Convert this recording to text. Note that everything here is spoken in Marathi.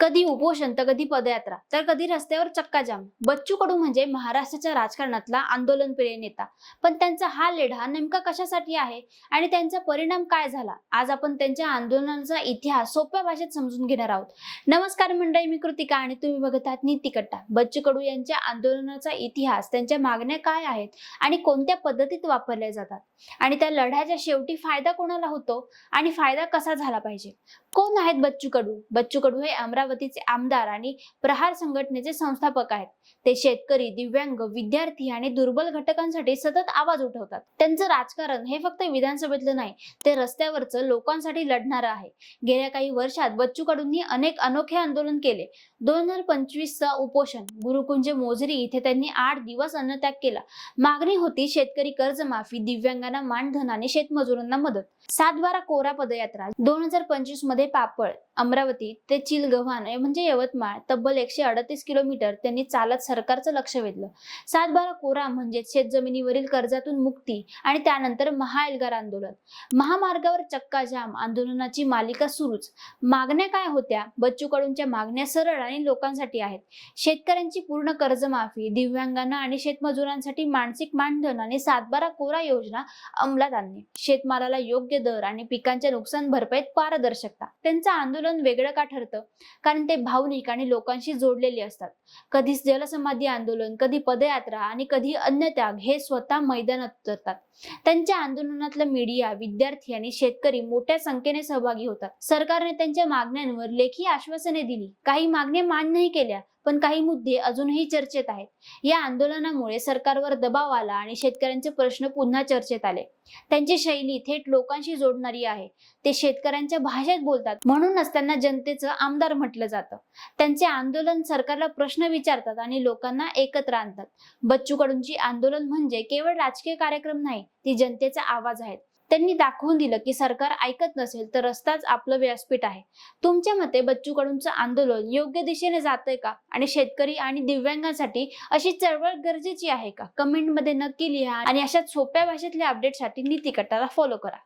कधी उपोषण तर कधी पदयात्रा तर कधी रस्त्यावर चक्काजाम. बच्चू कडू म्हणजे महाराष्ट्राच्या राजकारणातला आंदोलनप्रिय नेता. पण त्यांचा हा लढा नेमका कशासाठी आहे? आणि त्यांचा परिणाम काय झाला? आज आपण त्यांच्या आंदोलनाचा इतिहास सोप्या भाषेत समजून घेणार आहोत. नमस्कार मंडळी मी कृतिका आणि तुम्ही बघत आहात नीती कट्टा. बच्चू कडू यांच्या आंदोलनाचा इतिहास त्यांच्या मागण्या काय आहेत? आणि कोणत्या पद्धतीत वापरल्या जातात? आणि त्या लढ्याच्या शेवटी फायदा कोणाला होतो? आणि फायदा कसा झाला पाहिजे? कोण आहेत बच्चू कडू बच्चू कडू हे अमरावतीचे आमदार आणि प्रहार संघटनेचे संस्थापक आहेत. ते शेतकरी दिव्यांग विद्यार्थी आणि दुर्बल घटकांसाठी सतत आवाज उठवतात. त्यांचं राजकारण हे फक्त विधानसभेतलं नाही ते रस्त्यावरचं लोकांसाठी लढणारं आहे. गेल्या काही वर्षात बच्चू कडूंनी अनेक अनोखे आंदोलन केले. दोन हजार पंचवीसचा उपोषण गुरुकुंज मोजरी इथे त्यांनी आठ दिवस अन्नत्याग केला. मागणी होती शेतकरी कर्जमाफी दिव्यांगांना मानधन आणि शेतमजुरांना मदत. सात बारा कोरा पदयात्रा दोन हजार पंचवीसमध्ये पापड अमरावती ते चिलगव्हाण म्हणजे यवतमाळ तब्बल एकशे अडतीस किलोमीटर त्यांनी चालत सरकारचं लक्ष वेधलं. सातबारा कोरा म्हणजे शेतजमिनीवरील कर्जातून मुक्ती आणि त्यानंतर महाएल्गार आंदोलन. महामार्गावर चक्का जाम आंदोलनाची मालिका सुरूच. मागण्या काय होत्या? बच्चू कडूंच्या मागण्या सरळ आणि लोकांसाठी आहेत. शेतकऱ्यांची पूर्ण कर्जमाफी दिव्यांगांना आणि शेतमजुरांसाठी मानसिक मानधन आणि सातबारा कोरा योजना अंमलात आणणे शेतमालाला योग्य दर आणि पिकांच्या नुकसान भरपाईत पारदर्शकता. त्यांचं आंदोलन वेगळं का ठरतं? कारण ते भावनिक आणि लोकांशी जोडलेले असतात. कधी जलसमाधी आंदोलन कधी पदयात्रा आणि कधी अन्य त्याग हे स्वतः मैदानात उतरतात. त्यांच्या आंदोलनातलं मीडिया विद्यार्थी आणि शेतकरी मोठ्या संख्येने सहभागी होतात. सरकारने त्यांच्या मागण्यांवर लेखी आश्वासने दिली. काही मागण्या मान्यही केल्या. पण काही मुद्दे अजूनही चर्चेत आहेत. या आंदोलनामुळे सरकारवर दबाव आला आणि शेतकऱ्यांचे प्रश्न पुन्हा चर्चेत आले. त्यांची शैली थेट लोकांशी जोडणारी आहे. ते शेतकऱ्यांच्या भाषेत बोलतात. म्हणूनच त्यांना जनतेचं आमदार म्हटलं जातं. त्यांचे आंदोलन सरकारला प्रश्न विचारतात आणि लोकांना एकत्र आणतात. बच्चू कडूंची आंदोलन म्हणजे केवळ राजकीय कार्यक्रम नाही ती जनतेचा आवाज आहे त्यांनी दाखवून दिलं की सरकार ऐकत नसेल तर रस्ताच आपलं व्यासपीठ आहे. तुमच्या मते बच्चू कडूंचं आंदोलन योग्य दिशेने जातंय का? आणि शेतकरी आणि दिव्यांगांसाठी अशी चळवळ गरजेची आहे का? कमेंटमध्ये नक्की लिहा आणि अशा सोप्या भाषेतल्या अपडेटसाठी नीती कट्टाला फॉलो करा.